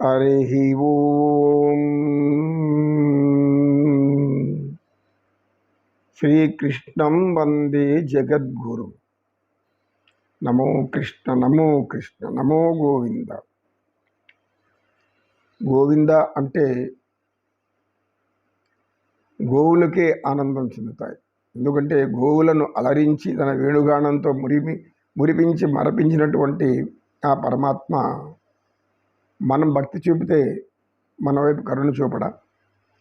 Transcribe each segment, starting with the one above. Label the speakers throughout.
Speaker 1: హరి ఓం శ్రీకృష్ణం వందే జగద్గురు నమో కృష్ణ నమో కృష్ణ నమో గోవింద గోవింద అంటే గోవులకే ఆనందం చెందుతాయి. ఎందుకంటే గోవులను అలరించి తన వేణుగానంతో మురిమి మురిపించి మరపించినటువంటి ఆ పరమాత్మ మనం భక్తి చూపితే మన వైపు కరుణ చూపడా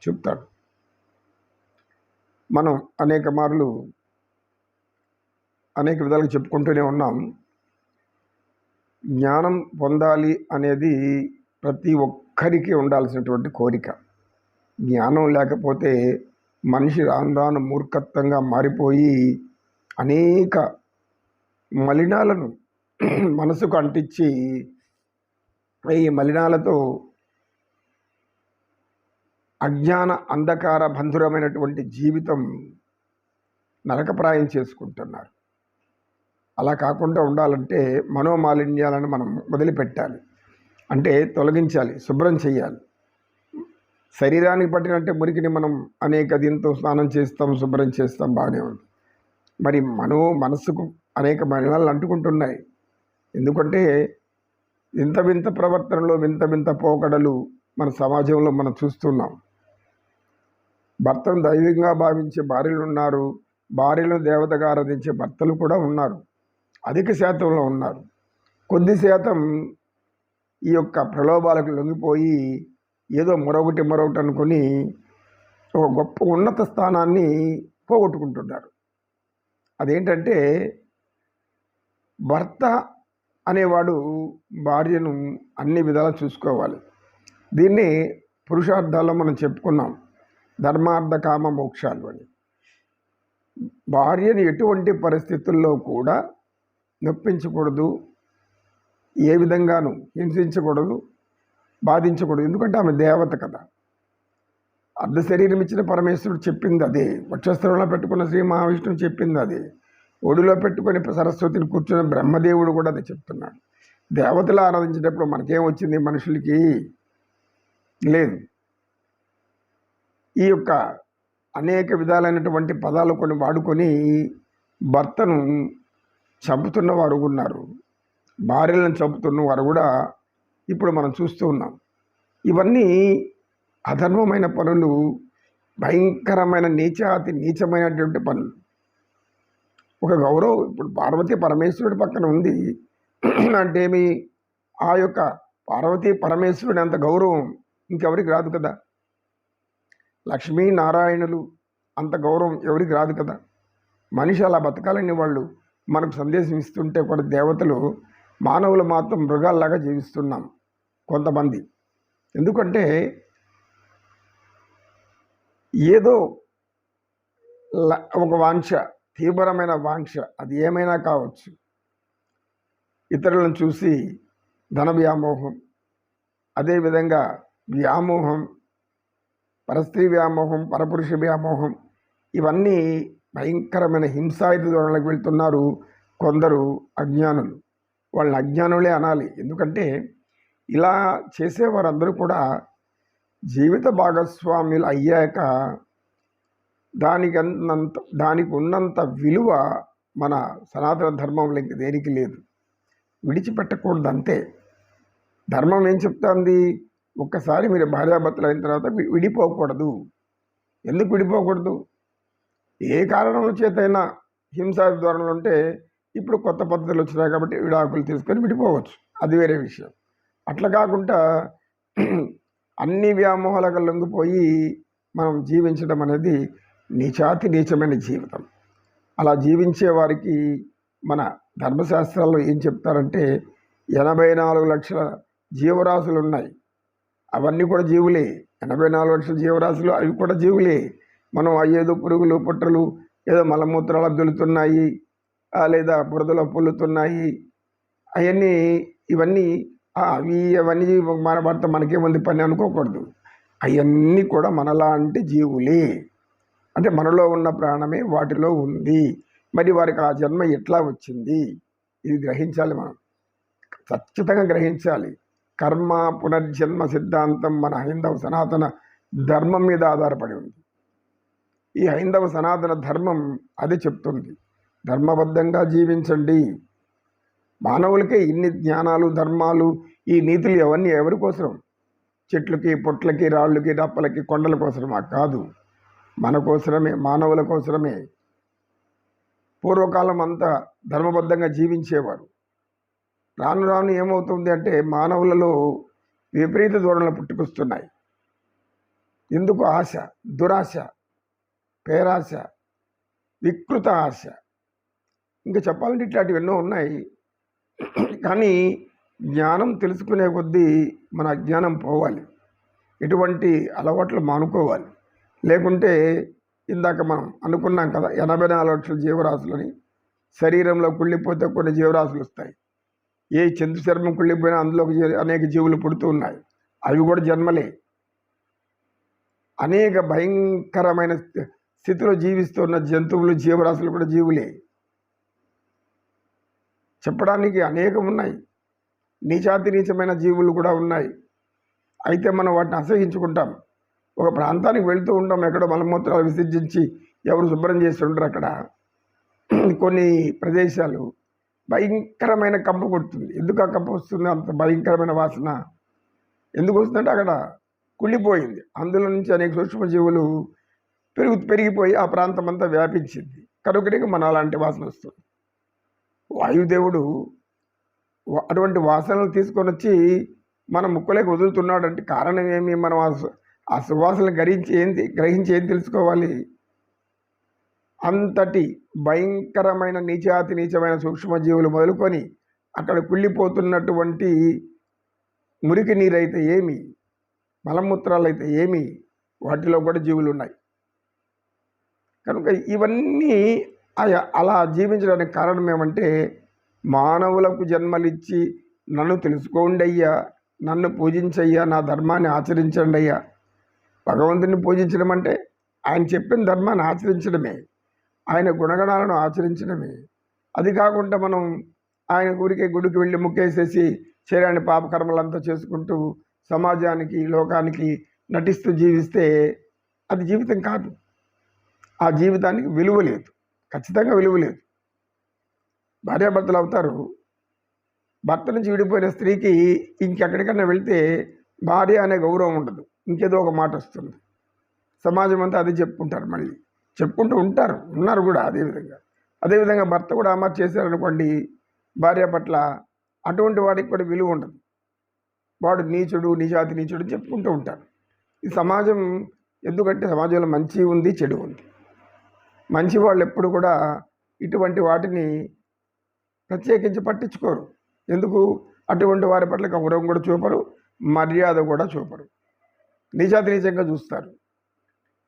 Speaker 1: చూపుతాడు. మనం అనేక మార్లు అనేక విధాలుగా చెప్పుకుంటూనే ఉన్నాం. జ్ఞానం పొందాలి అనేది ప్రతి ఒక్కరికి ఉండాల్సినటువంటి కోరిక. జ్ఞానం లేకపోతే మనిషి రాను రాను మూర్ఖత్వంగా మారిపోయి అనేక మలినాలను మనసుకు అంటించి ఈ మలినాలతో అజ్ఞాన అంధకార బంధురమైనటువంటి జీవితం నరకప్రాయం చేసుకుంటున్నారు. అలా కాకుండా ఉండాలంటే మనోమాలిన్యాలను మనం వదిలిపెట్టాలి. అంటే తొలగించాలి శుభ్రం చేయాలి. శరీరానికి పట్టినట్టే మురికిని మనం అనేక దీంతో స్నానం చేస్తాం శుభ్రం చేస్తాం బాగానే ఉంది. మరి మనో మనసుకు అనేక మలినాలు అంటుకుంటున్నాయి. ఎందుకంటే వింత వింత ప్రవర్తనలో వింత వింత పోకడలు మన సమాజంలో మనం చూస్తున్నాం. భర్తను దైవంగా భావించే భార్యలు ఉన్నారు. భార్యలను దేవతగా ఆరాధించే భర్తలు కూడా ఉన్నారు. అధిక శాతంలో ఉన్నారు. కొద్ది శాతం ఈ యొక్క ప్రలోభాలకు లొంగిపోయి ఏదో మరొకటి మరొకటి అనుకొని ఒక గొప్ప ఉన్నత స్థానాన్ని పోగొట్టుకుంటున్నారు అదేంటంటే భర్త అనేవాడు భార్యను అన్ని విధాలా చూసుకోవాలి. దీన్ని పురుషార్థాల్లో మనం చెప్పుకున్నాం. ధర్మార్థ కామ మోక్షాలు అని. భార్యను ఎటువంటి పరిస్థితుల్లో కూడా నొప్పించకూడదు. ఏ విధంగానూ హింసించకూడదు బాధించకూడదు. ఎందుకంటే ఆమె దేవత కదా. అర్ధ శరీరం ఇచ్చిన పరమేశ్వరుడు చెప్పింది అదే. వక్షస్థలంలో పెట్టుకున్న శ్రీ మహావిష్ణువు చెప్పింది అదే. ఒడిలో పెట్టుకొని సరస్వతిని కూర్చున్న బ్రహ్మదేవుడు కూడా అది చెప్తున్నాడు. దేవతలు ఆరాధించేటప్పుడు మనకేం వచ్చింది? మనుషులకి లేదు. ఈ యొక్క అనేక విధాలైనటువంటి పదాలు కొన్ని వాడుకొని భర్తను చంపుతున్న వారు ఉన్నారు. భార్యలను చంపుతున్న వారు కూడా ఇప్పుడు మనం చూస్తూ ఉన్నాం. ఇవన్నీ అధర్మమైన పనులు భయంకరమైన నీచాతి నీచమైనటువంటి పనులు. ఒక గౌరవం. ఇప్పుడు పార్వతీ పరమేశ్వరుడి పక్కన ఉంది. అంటే మీ ఆ యొక్క పార్వతీ పరమేశ్వరుడు అంత గౌరవం ఇంకెవరికి రాదు కదా? లక్ష్మీ నారాయణులు అంత గౌరవం ఎవరికి రాదు కదా? మనిషి అలా బతకాలని వాళ్ళు మనకు సందేశం ఇస్తుంటే కూడా దేవతలు మానవులు మాత్రం మృగాల్లాగా జీవిస్తున్నాం కొంతమంది. ఎందుకంటే ఏదో ఒక వాంఛ తీవ్రమైన వాంక్ష అది ఏమైనా కావచ్చు. ఇతరులను చూసి ధన వ్యామోహం అదేవిధంగా వ్యామోహం పరస్త్రీ వ్యామోహం పరపురుష వ్యామోహం ఇవన్నీ భయంకరమైన హింసాయుత ధోరణికి వెళ్తున్నారు కొందరు అజ్ఞానులు. వాళ్ళని అజ్ఞానులే అనాలి. ఎందుకంటే ఇలా చేసేవారందరూ కూడా జీవిత భాగస్వాములు అయ్యాక దానికి అన్నంత దానికి ఉన్నంత విలువ మన సనాతన ధర్మంలో ఇంక దేనికి లేదు. విడిచిపెట్టకూడదు అంతే ధర్మం ఏం చెప్తుంది? ఒక్కసారి మీరు భార్యాభర్తలు అయిన తర్వాత విడిపోకూడదు. ఎందుకు విడిపోకూడదు? ఏ కారణం చేతైనా హింసా ధోరణులు ఉంటే ఇప్పుడు కొత్త పద్ధతులు వచ్చినాయి కాబట్టి విడాకులు తీసుకొని విడిపోవచ్చు. అది వేరే విషయం. అట్లా కాకుండా అన్ని వ్యామోహాలకు లొంగిపోయి మనం జీవించడం అనేది నీచాతి నీచమైన జీవితం. అలా జీవించే వారికి మన ధర్మశాస్త్రాల్లో ఏం చెప్తారంటే ఎనభై నాలుగు లక్షల జీవరాశులు ఉన్నాయి. అవన్నీ కూడా జీవులే. ఎనభై నాలుగు లక్షల జీవరాశులు అవి కూడా జీవులే. మనం అయ్యేదో పురుగులు పుట్టలు ఏదో మలమూత్రాలు దొలుతున్నాయి లేదా బురదలో పొల్లుతున్నాయి. అవన్నీ ఇవన్నీ అవి అవన్నీ మన భర్త మనకేముంది పని అనుకోకూడదు. అవన్నీ కూడా మనలాంటి జీవులే. అంటే మనలో ఉన్న ప్రాణమే వాటిలో ఉంది. మరి వారికి ఆ జన్మ ఎట్లా వచ్చింది? ఇది గ్రహించాలి మనం. ఖచ్చితంగా గ్రహించాలి. కర్మ పునర్జన్మ సిద్ధాంతం మన హైందవ సనాతన ధర్మం మీద ఆధారపడి ఉంది. ఈ హైందవ సనాతన ధర్మం అది చెప్తుంది. ధర్మబద్ధంగా జీవించండి. మానవులకే ఇన్ని జ్ఞానాలు ధర్మాలు ఈ నీతులు అవన్నీ ఎవరి కోసం చెట్లకి పొట్లకి రాళ్ళకి రప్పలకి కొండల కోసమా కాదు. మన కోసమే మానవుల కోసమే పూర్వకాలం అంతా ధర్మబద్ధంగా జీవించేవారు. రాను రాను ఏమవుతుంది అంటే మానవులలో విపరీత ధోరణులు పుట్టుకొస్తున్నాయి. ఎందుకు ఆశ దురాశ పేరాశ వికృత ఆశ. ఇంకా చెప్పాలంటే ఇట్లాంటివి ఎన్నో ఉన్నాయి. కానీ జ్ఞానం తెలుసుకునే కొద్దీ మన అజ్ఞానం పోవాలి. ఎటువంటి అలవాట్లు మానుకోవాలి. లేకుంటే ఇందాక మనం అనుకున్నాం కదా ఎనభై నాలుగు లక్షల జీవరాశులని శరీరంలో కుళ్ళిపోతే కొన్ని జీవరాశులు వస్తాయి. ఏ చంద్ర చర్మం కుళ్ళిపోయినా అందులో అనేక జీవులు పుడుతూ ఉన్నాయి. అవి కూడా జన్మలే. అనేక భయంకరమైన స్థితిలో జీవిస్తున్న జంతువులు జీవరాశులు కూడా జీవులే. చెప్పడానికి అనేకం ఉన్నాయి. నీచాతి నీచమైన జీవులు కూడా ఉన్నాయి. అయితే మనం వాటిని అసహించుకుంటాం. ఒక ప్రాంతానికి వెళుతూ ఉంటాం ఎక్కడో మలమూత్రాలు విసర్జించి ఎవరు శుభ్రం చేసి ఉండరు అక్కడ. కొన్ని ప్రదేశాలు భయంకరమైన కంప కొడుతుంది. ఎందుకు ఆ కంప వస్తుంది? అంత భయంకరమైన వాసన. ఎందుకు వస్తుందంటే అక్కడ కుళ్ళిపోయింది. అందులో నుంచి అనేక సూక్ష్మజీవులు పెరుగు పెరిగిపోయి ఆ ప్రాంతం అంతా వ్యాపించింది. కనుకనే మన అలాంటి వాసన వస్తుంది. వాయుదేవుడు అటువంటి వాసనలు తీసుకొని వచ్చి మన ముక్కలకు వదులుతున్నాడు అంటే కారణం ఏమి? మనం ఆ సువాసన ఆ సువాసనలు గ్రహించి ఏం గ్రహించి ఏం తెలుసుకోవాలి? అంతటి భయంకరమైన నీచాతి నీచమైన సూక్ష్మజీవులు మొదలుకొని అక్కడ కుళ్ళిపోతున్నటువంటి మురికి నీరైతే ఏమి? మలమూత్రాలు అయితే ఏమి? వాటిలో కూడా జీవులు ఉన్నాయి కనుక ఇవన్నీ ఆయా- అలా జీవించడానికి కారణం ఏమంటే మానవులకు జన్మలిచ్చి నన్ను తెలుసుకోండి అయ్యా నన్ను పూజించయ్యా నా ధర్మాన్ని ఆచరించండి అయ్యా భగవంతుని పూజించడం అంటే ఆయన చెప్పిన ధర్మాన్ని ఆచరించడమే. ఆయన గుణగణాలను ఆచరించడమే. అది కాకుండా మనం ఆయన గురికి గుడికి వెళ్ళి ముక్కేసేసి శరీరాన్ని పాపకర్మలంతా చేసుకుంటూ సమాజానికి లోకానికి నటిస్తూ జీవిస్తే అది జీవితం కాదు. ఆ జీవితానికి విలువ లేదు. ఖచ్చితంగా విలువ లేదు. భార్యాభర్తలు అవుతారు. భర్త నుంచి విడిపోయిన స్త్రీకి ఇంకెక్కడికన్నా వెళ్తే భార్య అనే గౌరవం ఉండదు. ఇంకేదో ఒక మాట వస్తుంది. సమాజం అంతా అది చెప్పుకుంటారు మళ్ళీ. చెప్పుకుంటూ ఉంటారు ఉన్నారు కూడా అదేవిధంగా అదేవిధంగా భర్త కూడా అమర్చి చేశారనుకోండి భార్య పట్ల అటువంటి వాడికి కూడా విలువ ఉండదు. వాడు నీచుడు నీచాతి నీచుడు చెప్పుకుంటూ ఉంటారు. ఈ సమాజం ఎందుకంటే సమాజంలో మంచి ఉంది చెడు ఉంది. మంచి వాళ్ళు ఎప్పుడు కూడా ఇటువంటి వాటిని ప్రత్యేకించి పట్టించుకోరు. ఎందుకు? అటువంటి వారి పట్ల గౌరవం కూడా చూపరు మర్యాద కూడా చూపరు. నీచాతినీచంగా చూస్తారు.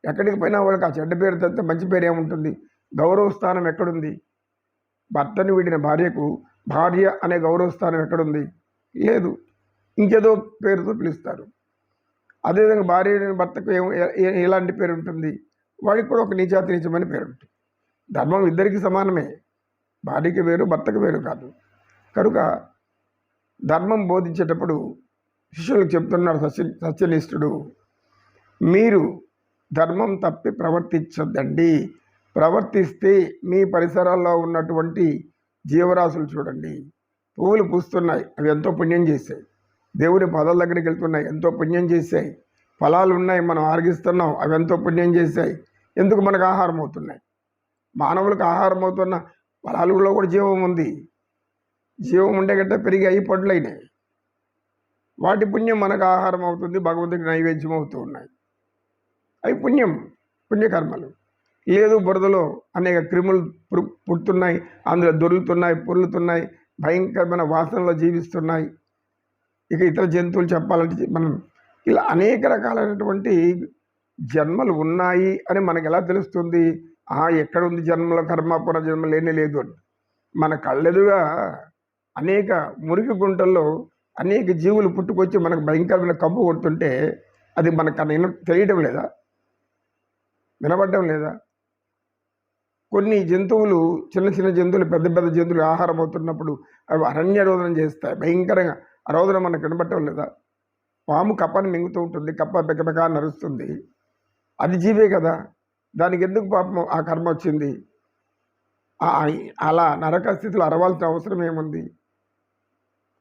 Speaker 1: ఎక్కడికి పోయినా వాళ్ళకి ఆ చెడ్డ పేరు తప్పితే మంచి పేరు ఏముంటుంది? గౌరవ స్థానం ఎక్కడుంది? భర్తను వీడిన భార్యకు భార్య అనే గౌరవ స్థానం ఎక్కడుంది? లేదు. ఇంకేదో పేరుతో పిలుస్తారు. అదేవిధంగా భార్య భర్తకు ఎలాంటి పేరు ఉంటుంది? వాడికి కూడా ఒక నీచాతి నీచమైన పేరు ఉంటుంది. ధర్మం ఇద్దరికి సమానమే. భార్యకి వేరు భర్తకు వేరు కాదు. కనుక ధర్మం బోధించేటప్పుడు శిష్యులకు చెప్తున్నాడు సత్య సత్యనిష్ఠుడు. మీరు ధర్మం తప్పి ప్రవర్తించొద్దండి. ప్రవర్తిస్తే మీ పరిసరాల్లో ఉన్నటువంటి జీవరాశులు చూడండి. పువ్వులు పూస్తున్నాయి. అవి ఎంతో పుణ్యం చేశాయి. దేవుని పదాల దగ్గరికి వెళ్తున్నాయి. ఎంతో పుణ్యం చేశాయి. ఫలాలు ఉన్నాయి. మనం ఆరగిస్తున్నాం అవి ఎంతో పుణ్యం చేశాయి. ఎందుకు మనకు ఆహారం అవుతున్నాయి? మానవులకు ఆహారం అవుతున్న ఫలాలలో కూడా జీవం ఉంది. జీవం ఉండే గట్ట పెరిగి అయి పండ్లైనాయి వాటి పుణ్యం మనకు ఆహారం అవుతుంది. భగవంతుడికి నైవేద్యం అవుతూ ఉన్నాయి. అవి పుణ్యం పుణ్యకర్మలు. లేదు బురదలో అనేక క్రిములు పురు- పుడుతున్నాయి అందులో దొరుకుతున్నాయి పొర్లుతున్నాయి భయంకరమైన వాసనలో జీవిస్తున్నాయి. ఇక ఇతర జంతువులు చెప్పాలంటే మనం ఇలా అనేక రకాలైనటువంటి జన్మలు ఉన్నాయి అని మనకు ఎలా తెలుస్తుంది? ఆ ఎక్కడ ఉంది జన్మల కర్మ పునర్జన్మ లేనే లేదు అని. మన కళ్ళెదుగా అనేక మురికి గుంటల్లో అనేక జీవులు పుట్టుకొచ్చి మనకు భయంకరమైన కంపు కొడుతుంటే అది మనకు తెలియడం లేదా? వినబడడం లేదా? కొన్ని జంతువులు చిన్న చిన్న జంతువులు పెద్ద పెద్ద జంతువులు ఆహారం అవుతున్నప్పుడు అవి అరణ్య రోదనం చేస్తాయి. భయంకరంగా ఆ రోజున మనకు వినబట్టం లేదా? పాము కప్పని మింగుతూ ఉంటుంది కప్ప బెకబెక నరుస్తుంది. అది జీవే కదా? దానికి ఎందుకు పాపం ఆ కర్మ వచ్చింది? అలా నరక స్థితిలో అరవాల్సిన అవసరం ఏముంది?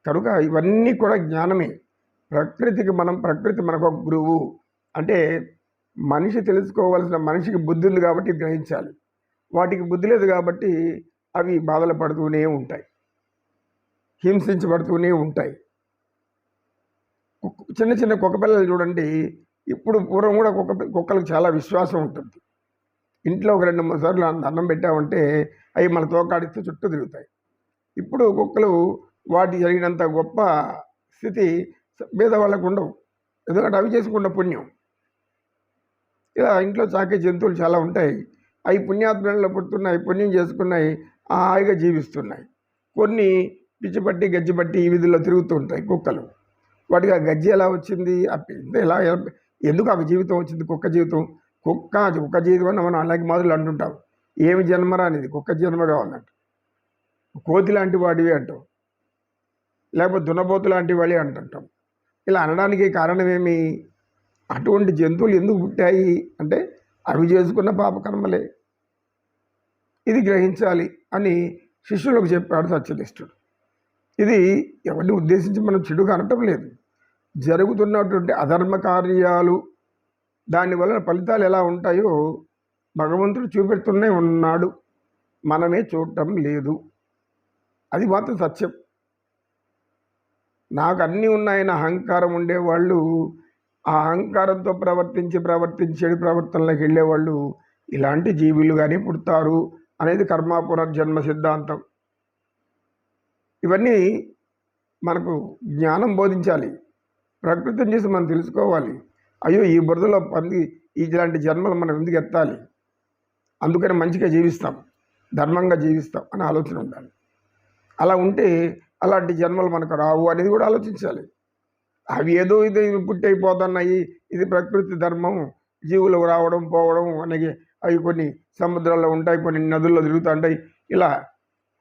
Speaker 1: కనుక ఇవన్నీ కూడా జ్ఞానమే. ప్రకృతికి మనం ప్రకృతి మనకు ఒక గురువు. అంటే మనిషి తెలుసుకోవాల్సిన మనిషికి బుద్ధి ఉంది కాబట్టి గ్రహించాలి. వాటికి బుద్ధి లేదు కాబట్టి అవి బాధలు పడుతూనే ఉంటాయి. హింసించబడుతూనే ఉంటాయి. కుక్క- చిన్న చిన్న కుక్క పిల్లలు చూడండి ఇప్పుడు పూర్వం కూడా కుక్క పి- కుక్కలకు చాలా విశ్వాసం ఉంటుంది. ఇంట్లో ఒక రెండు మూడు సార్లు అన్నం- అన్నం పెట్టామంటే అవి మన తోకాడిస్తే చుట్టూ తిరుగుతాయి. ఇప్పుడు కుక్కలు వాటి జరిగినంత గొప్ప స్థితి పేదవాళ్ళకు ఉండవు. ఎందుకంటే అవి చేసుకున్న పుణ్యం. ఇలా ఇంట్లో సాకే జంతువులు చాలా ఉంటాయి. అవి పుణ్యాత్మలో పుడుతున్నాయి పుణ్యం చేసుకున్నాయి హాయిగా జీవిస్తున్నాయి. కొన్ని పిచ్చిపట్టి గజ్జిపట్టి ఈ విధుల్లో తిరుగుతూ ఉంటాయి కుక్కలు. వాటికి ఆ గజ్జి ఎలా వచ్చింది ఎలా ఎందుకు ఆ జీవితం వచ్చింది కుక్క జీవితం? కుక్క కుక్క జీవితం అని మనం అలాగే మొదలు అంటుంటాం. ఏమి జన్మరా అనేది కుక్క జన్మగా ఉందంట కోతి లాంటి వాడివి అంటాం. లేకపోతే దున్నపోతు లాంటి వాళ్ళే అంటుంటాం. ఇలా అనడానికి కారణం ఏమి? అటువంటి జంతువులు ఎందుకు పుట్టాయి అంటే అవి చేసుకున్న పాపకర్మలే. ఇది గ్రహించాలి అని శిష్యులకు చెప్పాడు సత్యనిష్ఠుడు. ఇది ఎవరిని ఉద్దేశించి మనం చెడు కనటం లేదు. జరుగుతున్నటువంటి అధర్మ కార్యాలు దానివల్ల ఫలితాలు ఎలా ఉంటాయో భగవంతుడు చూపెడుతూనే ఉన్నాడు. మనమే చూడటం లేదు. అది మాత్రం సత్యం. నాకు అన్నీ ఉన్నాయని అహంకారం ఉండేవాళ్ళు ఆ అహంకారంతో ప్రవర్తించి ప్రవర్తించి చెడు ప్రవర్తనలోకి వెళ్ళేవాళ్ళు ఇలాంటి జీవులుగానే పుడతారు అనేది కర్మ పునర్జన్మ సిద్ధాంతం. ఇవన్నీ మనకు జ్ఞానం బోధించాలి. ప్రకృతిని చూసి మనం తెలుసుకోవాలి. అయ్యో ఈ బురదలో పంది ఇలాంటి జన్మలు మనం ఎందుకు ఎత్తాలి? అందుకని మంచిగా జీవిస్తాం. ధర్మంగా జీవిస్తాం అని ఆలోచన ఉండాలి. అలా ఉంటే అలాంటి జన్మలు మనకు రావు అనేది కూడా ఆలోచించాలి. అవి ఏదో ఇది పుట్టయిపోతున్నాయి ఇది ప్రకృతి ధర్మం. జీవులు రావడం పోవడం అనేది అవి కొన్ని సముద్రాల్లో ఉంటాయి కొన్ని నదుల్లో తిరుగుతుంటాయి ఇలా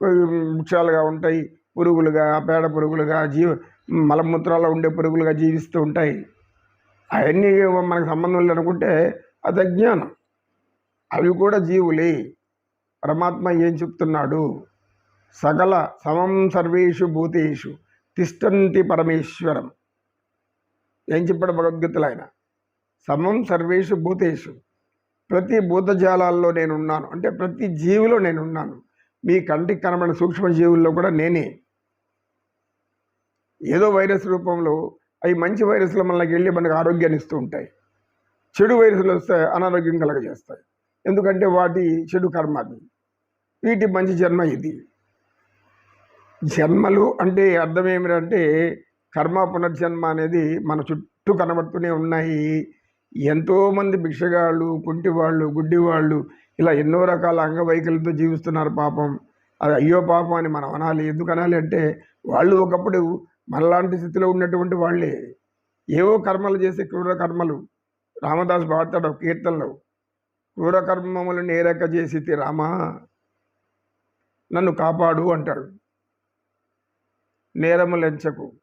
Speaker 1: వృక్షాలుగా ఉంటాయి పురుగులుగా పేడ పురుగులుగా జీవ మలమూత్రాల్లో ఉండే పురుగులుగా జీవిస్తూ ఉంటాయి. అవన్నీ మనకు సంబంధం లేదు అనుకుంటే అది అజ్ఞానం. అవి కూడా జీవులే. పరమాత్మ ఏం చెప్తున్నాడు? సకల సమం సర్వేషు భూతేషు తిష్టంతి పరమేశ్వరం. ఏం చెప్పాడు భగవద్గీతలు ఆయన? సమం సర్వేషు భూతేషు. ప్రతి భూతజాలాల్లో నేనున్నాను. అంటే ప్రతి జీవిలో నేనున్నాను. మీ కంటికి కనబడిన సూక్ష్మ జీవుల్లో కూడా నేనే. ఏదో వైరస్ రూపంలో అవి మంచి వైరస్లు మనకి వెళ్ళి మనకు ఆరోగ్యాన్ని ఇస్తూ ఉంటాయి. చెడు వైరస్లు వస్తే అనారోగ్యం కలగజేస్తాయి. ఎందుకంటే వాటి చెడు కర్మ అది. వీటి మంచి జన్మ ఇది. జన్మలు అంటే అర్థం ఏమిటంటే కర్మ పునర్జన్మ అనేది మన చుట్టూ కనబడుతూనే ఉన్నాయి. ఎంతోమంది భిక్షగాళ్ళు కుంటివాళ్ళు గుడ్డివాళ్ళు ఇలా ఎన్నో రకాల అంగవైకల్యంతో జీవిస్తున్నారు పాపం. అది అయ్యో పాపం అని మనం అనాలి. ఎందుకు అనాలి అంటే వాళ్ళు ఒకప్పుడు మనలాంటి స్థితిలో ఉన్నటువంటి వాళ్ళే. ఏవో కర్మలు చేసే క్రూర కర్మలు. రామదాస్ పాడతాడు కీర్తనలో. క్రూర కర్మములు నేరక చేసి రామా నన్ను కాపాడు అంటాడు. నేరములెంచకు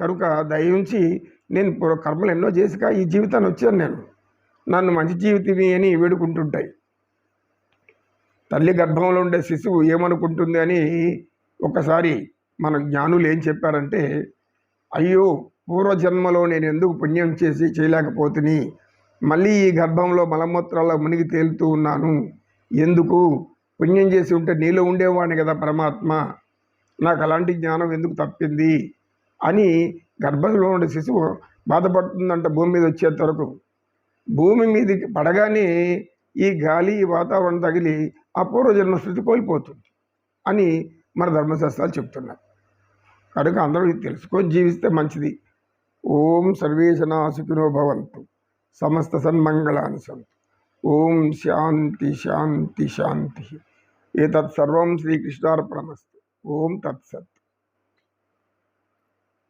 Speaker 1: కనుక దయించి నేను పూర్వ కర్మలు ఎన్నో చేసిక ఈ జీవితాన్ని వచ్చాను నేను. నన్ను మంచి జీవితమే అని వేడుకుంటుంటాయి. తల్లి గర్భంలో ఉండే శిశువు ఏమనుకుంటుంది అని ఒకసారి మన జ్ఞానులు ఏం చెప్పారంటే అయ్యో పూర్వజన్మలో నేను ఎందుకు పుణ్యం చేసి చేయలేకపోతుని మళ్ళీ ఈ గర్భంలో మలమూత్రాల్లో మునిగి తేలుతూ ఉన్నాను. ఎందుకు? పుణ్యం చేసి ఉంటే నీలో ఉండేవాడిని కదా పరమాత్మ. నాకు అలాంటి జ్ఞానం ఎందుకు తప్పింది? అని గర్భంలో ఉండే శిశువు బాధపడుతుందంట భూమి మీద వచ్చేంత వరకు. భూమి మీదకి పడగానే ఈ గాలి ఈ వాతావరణం తగిలి ఆ పూర్వజన్మ స్థితి కోల్పోతుంది అని మన ధర్మశాస్త్రాలు చెప్తున్నాయి. కనుక అందరూ తెలుసుకొని జీవిస్తే మంచిది. ఓం సర్వేశనా సుఖినో భవంతు. సమస్త సన్మంగళాన్ని సంతు. ఓం శాంతి శాంతి శాంతి. ఏతత్ సర్వం శ్రీకృష్ణార్పణమస్తు. ఓం తత్సత్.